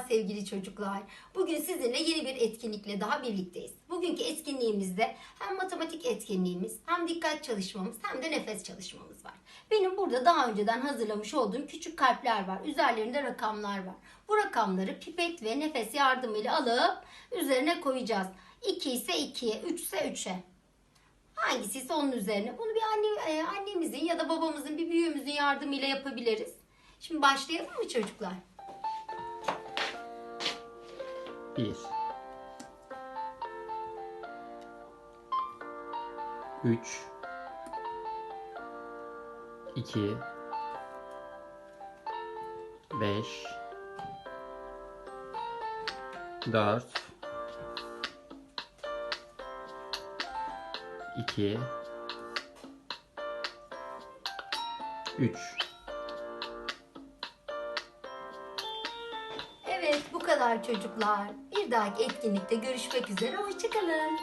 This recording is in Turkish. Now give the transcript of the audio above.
sevgili çocuklar. Bugün sizinle yeni bir etkinlikle daha birlikteyiz. Bugünkü etkinliğimizde hem matematik etkinliğimiz, hem dikkat çalışmamız, hem de nefes çalışmamız var. Benim burada daha önceden hazırlamış olduğum küçük kalpler var. Üzerlerinde rakamlar var. Bu rakamları pipet ve nefes yardımıyla alıp üzerine koyacağız. 2 ise 2'ye, 3 ise 3'e. Hangisi ise onun üzerine. Bunu bir anne, e, annemizin ya da babamızın, bir büyüğümüzün yardımıyla yapabiliriz. Şimdi başlayalım mı çocuklar? 1 3 2 5 4 2 3 Evet bu kadar çocuklar. Bir dahaki etkinlikte görüşmek üzere. Hoşçakalın.